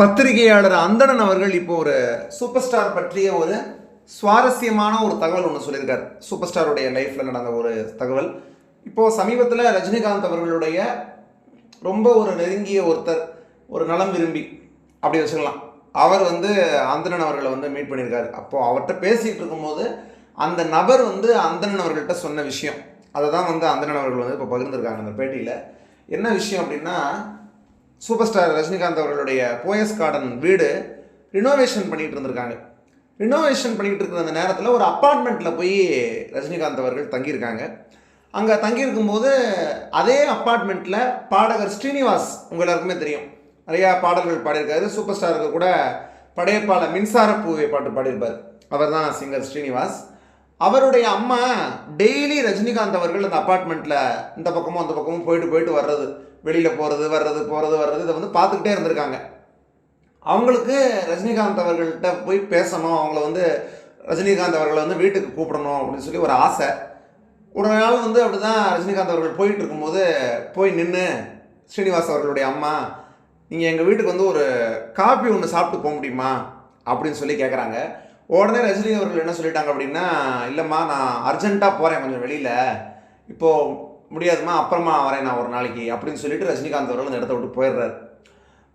பத்திரிகையாளர் அந்தணன் அவர்கள் இப்போ ஒரு சூப்பர் ஸ்டார் பற்றிய ஒரு சுவாரஸ்யமான ஒரு தகவல் ஒன்று சொல்லியிருக்கார். சூப்பர் ஸ்டாருடைய லைஃப்பில் நடந்த ஒரு தகவல். இப்போது சமீபத்தில் ரஜினிகாந்த் அவர்களுடைய ரொம்ப ஒரு நெருங்கிய ஒருத்தர் ஒரு நலம் விரும்பி அப்படி வச்சுக்கலாம். அவர் வந்து அந்தணன் அவர்களை வந்து மீட் பண்ணியிருக்காரு. அப்போது அவர்கிட்ட பேசிகிட்டு இருக்கும்போது அந்த நபர் வந்து அந்தணன் அவர்கள்ட்ட சொன்ன விஷயம். அதை தான் வந்து அந்தணன் அவர்கள் வந்து இப்போ பகிர்ந்துருக்காங்க அந்த பேட்டியில். என்ன விஷயம் அப்படின்னா சூப்பர் ஸ்டார் ரஜினிகாந்த் அவர்களுடைய போயஸ் கார்டன் வீடு ரினோவேஷன் பண்ணிகிட்டு இருந்திருக்காங்க. ரினோவேஷன் பண்ணிகிட்டு இருக்கிற அந்த நேரத்தில் ஒரு அப்பார்ட்மெண்ட்டில் போய் ரஜினிகாந்த் அவர்கள் தங்கியிருக்காங்க. அங்கே தங்கியிருக்கும்போது அதே அப்பார்ட்மெண்ட்டில் பாடகர் ஸ்ரீனிவாஸ் உங்கள் எல்லாருக்குமே தெரியும். நிறையா பாடல்கள் பாடியிருக்காரு. சூப்பர் ஸ்டாருக்கு கூட படையப்பால மின்சார பூவை பாட்டு பாடியிருப்பார். அவர் தான் சிங்கர் ஸ்ரீனிவாஸ். அவருடைய அம்மா டெய்லி ரஜினிகாந்த் அவர்கள் அந்த அப்பார்ட்மெண்ட்டில் இந்த பக்கமும் அந்த பக்கமும் போயிட்டு போயிட்டு வர்றது. வெளியில் போகிறது வர்றது போகிறது வர்றது இதை வந்து பார்த்துக்கிட்டே இருந்திருக்காங்க. அவங்களுக்கு ரஜினிகாந்த் அவர்கள்ட்ட போய் பேசணும் அவங்கள வந்து ரஜினிகாந்த் அவர்களை வந்து வீட்டுக்கு கூப்பிடணும் அப்படின்னு சொல்லி ஒரு ஆசை. ஒரு நாள் வந்து அப்படி தான் ரஜினிகாந்த் அவர்கள் போயிட்டு இருக்கும்போது போய் நின்று ஸ்ரீனிவாஸ் அவர்களுடைய அம்மா நீங்கள் எங்கள் வீட்டுக்கு வந்து ஒரு காஃபி ஒன்று சாப்பிட்டு போக முடியுமா? அப்படின்னு சொல்லி கேட்குறாங்க உடனே ரஜினி அவர்கள் என்ன சொல்லிட்டாங்க அப்படின்னா இல்லைம்மா நான் அர்ஜென்ட்டாக போகிறேன் கொஞ்சம் வெளியில். இப்போது முடியாதும்மா அப்புறமா வரேன் நான் ஒரு நாளைக்கு அப்படின்னு சொல்லிட்டு ரஜினிகாந்த் அவர்கள் அந்த இடத்த விட்டு போயிடுறாரு.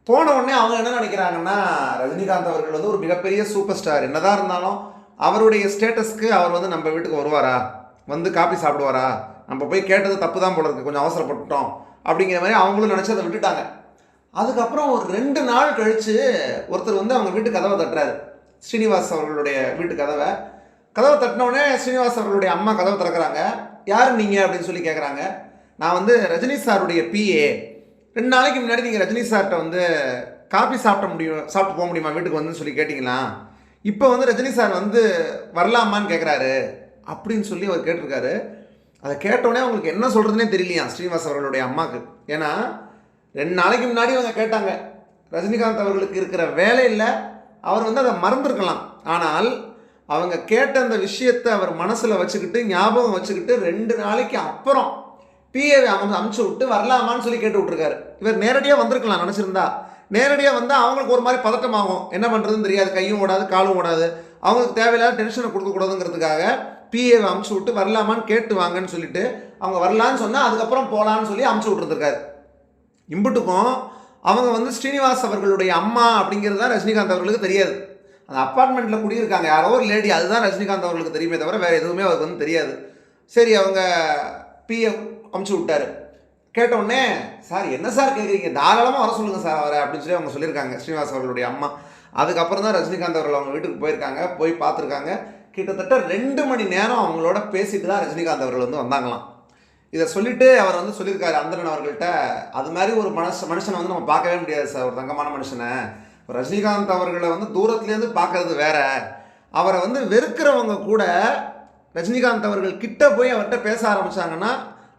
போன உடனே அவங்க என்ன நினைக்கிறாங்கன்னா ரஜினிகாந்த் அவர்கள் வந்து ஒரு மிகப்பெரிய சூப்பர் ஸ்டார். என்னதான் இருந்தாலும் அவருடைய ஸ்டேட்டஸ்க்கு அவர் வந்து நம்ம வீட்டுக்கு வருவாரா? வந்து காப்பி சாப்பிடுவாரா? நம்ம போய் கேட்டது தப்பு தான் போல இருக்கு கொஞ்சம் அவசரப்பட்டுட்டோம் அப்படிங்கிற மாதிரி அவங்களும் நினச்சி அதை விட்டுட்டாங்க. அதுக்கப்புறம் ஒரு ரெண்டு நாள் கழித்து ஒருத்தர் வந்து அவங்க வீட்டு கதவை தட்டுறாரு. ஸ்ரீனிவாஸ் அவர்களுடைய வீட்டு கதவை. கதவை தட்டினோடனே ஸ்ரீனிவாஸ் அவர்களுடைய அம்மா கதவை திறக்கிறாங்க. யார் நீங்கள் அப்படின்னு சொல்லி கேட்குறாங்க நான் வந்து ரஜினி சாருடைய பிஏ ரெண்டு நாளைக்கு முன்னாடி நீங்கள் ரஜினி சார்கிட்ட வந்து காஃபி சாப்பிட முடியும் சாப்பிட்டு போக முடியுமா? வீட்டுக்கு வந்து சொல்லி கேட்டிங்களா? இப்போ வந்து ரஜினி சார் வந்து வரலாமான்னு கேட்குறாரு அப்படின்னு சொல்லி அவர் கேட்டிருக்காரு. அதை கேட்டோடனே அவங்களுக்கு என்ன சொல்கிறதுனே தெரியலையா ஸ்ரீனிவாஸ் அவர்களுடைய அம்மாவுக்கு ஏன்னா ரெண்டு நாளைக்கு முன்னாடி அவங்க கேட்டாங்க. ரஜினிகாந்த் அவர்களுக்கு இருக்கிற வேலையில் அவர் வந்து அதை மறந்துருக்கலாம். ஆனால் அவங்க கேட்ட அந்த விஷயத்தை அவர் மனசில் வச்சுக்கிட்டு ஞாபகம் வச்சுக்கிட்டு ரெண்டு நாளைக்கு அப்புறம் பிஏவை அவங்க அமுச்சு விட்டு வரலாமான்னு சொல்லி கேட்டு விட்ருக்காரு இவர் நேரடியாக வந்திருக்கலாம் நினச்சிருந்தா. நேரடியாக வந்தால் அவங்களுக்கு ஒரு மாதிரி பதட்டமாகும். என்ன பண்ணுறதுன்னு தெரியாது கையும் ஓடாது காலும் ஓடாது. அவங்களுக்கு தேவையில்லாத டென்ஷனை கொடுக்கக்கூடாதுங்கிறதுக்காக பிஏவை அமுச்சு விட்டு வரலாமான்னு கேட்டு வாங்கன்னு சொல்லிட்டு அவங்க வரலான்னு சொன்னால் அதுக்கப்புறம் போகலான்னு சொல்லி அமுச்சு விட்டுருந்துருக்காரு. இம்புட்டுக்கும் அவங்க வந்து ஸ்ரீனிவாஸ் அவர்களுடைய அம்மா அப்படிங்கிறது தான் ரஜினிகாந்த் அவர்களுக்கு தெரியாது. அந்த அப்பார்ட்மெண்ட்டில் குடியிருக்காங்க. யாரோ ஒரு லேடி அதுதான் ரஜினிகாந்த் அவர்களுக்கு தெரியுமே தவிர வேறு எதுவுமே அவருக்கு வந்து தெரியாது. சரி அவங்க பிஎஃப் அமுச்சு விட்டார். கேட்டவுடனே சார் என்ன சார் கேட்குறீங்க தாராளமாக வர சொல்லுங்கள் சார் அவரை அப்படின்னு சொல்லி அவங்க சொல்லியிருக்காங்க. ஸ்ரீனிவாஸ் அவர்களுடைய அம்மா. அதுக்கப்புறம் தான் ரஜினிகாந்த் அவர்கள் அவங்க வீட்டுக்கு போயிருக்காங்க. போய் பார்த்துருக்காங்க. கிட்டத்தட்ட ரெண்டு மணி நேரம் அவங்களோட பேசிட்டு தான் ரஜினிகாந்த் அவர்கள் வந்து வந்தாங்களாம். இதை சொல்லிட்டு அவர் வந்து சொல்லியிருக்காரு அந்தரன் அவர்கள்ட்ட. அது மாதிரி ஒரு மனுஷ மனுஷனை வந்து நம்ம பார்க்கவே முடியாது சார். ஒரு தங்கமான மனுஷனை. ரஜினிகாந்த் அவர்களை வந்து தூரத்துலேருந்து பார்க்கறது வேற. அவரை வந்து வெறுக்கிறவங்க கூட ரஜினிகாந்த் அவர்கள் கிட்ட போய் அவர்கிட்ட பேச ஆரம்பிச்சாங்கன்னா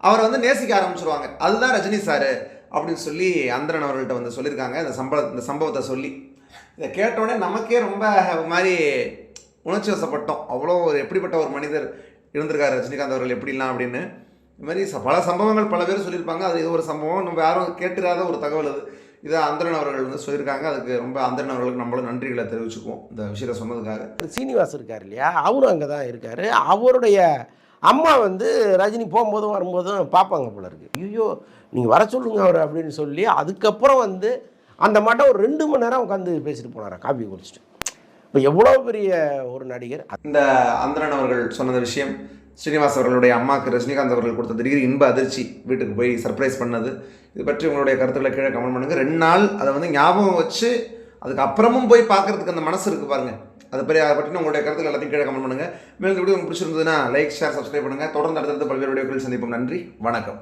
அவரை வந்து நேசிக்க ஆரம்பிச்சிருவாங்க. அதுதான் ரஜினி சார் அப்படின்னு சொல்லி அந்தரன் அவர்கள்ட்ட வந்து சொல்லியிருக்காங்க. இந்த சம்பள இந்த சம்பவத்தை சொல்லி. இதை கேட்டோடனே நமக்கே ரொம்ப ஒரு மாதிரி உணர்ச்சி வசப்பட்டோம். அவ்வளோ ஒரு எப்படிப்பட்ட ஒரு மனிதர் இருந்திருக்காரு ரஜினிகாந்த் அவர்கள் எப்படிலாம் அப்படின்னு. இது மாதிரி ச- பல சம்பவங்கள் பல பேர் சொல்லியிருப்பாங்க. அது இது ஒரு சம்பவம். நம்ம யாரும் கேட்டுறாத ஒரு தகவல் அது. இதை அந்தரன் அவர்கள் வந்து சொல்லியிருக்காங்க. அதுக்கு ரொம்ப அந்தரன் அவர்களுக்கு நம்மளும் நன்றிகளை தெரிவிச்சுக்குவோம். இந்த விஷயத்தை சொன்னதுக்காக. சீனிவாஸ் இருக்கார் இல்லையா? அவரும் அங்கே தான் இருக்கார். அவருடைய அம்மா வந்து ரஜினி போகும்போதும் வரும்போதும் பார்ப்பாங்க போல இருக்கு. ஐயோ நீங்கள் வர சொல்லுங்க அவர் அப்படின்னு சொல்லி அதுக்கப்புறம் வந்து அந்த மாட்டம் ஒரு ரெண்டு மணி நேரம் உட்காந்து பேசிட்டு போனாரா? காபி குடிச்சிட்டு. இப்போ எவ்வளோ பெரிய ஒரு நடிகர். இந்த அந்தரன் அவர்கள் சொன்ன விஷயம் ஸ்ரீனிவாஸ் அவர்களுடைய அம்மாவுக்கு ரஜினிகாந்த் அவர்கள் கொடுத்த திடீர் இன்ப அதிர்ச்சி வீட்டுக்கு போய் சர்ப்ரைஸ் பண்ணது. இது பற்றி உங்களுடைய கருத்துக்களை கீழே கமெண்ட் பண்ணுங்கள் ரெண்டு நாள் அதை வந்து ஞாபகம் வச்சு அதுக்கு அப்புறமும் போய் பார்க்கறதுக்கு அந்த மனசு இருக்குது பாருங்க. அதை பற்றி அதை பற்றி உங்களுடைய கருத்துக்கள் எல்லாத்தையும் கீழே கமெண்ட் பண்ணுங்கள் மேலும் வீடியோ உங்களுக்கு பிடிச்சிருந்ததுன்னா லைக் ஷேர் சப்ஸ்கிரைப் பண்ணுங்கள் தொடர்ந்து அடுத்தடுத்து பல்வேறு வீடியோக்கள் சந்திப்போம். நன்றி. வணக்கம்.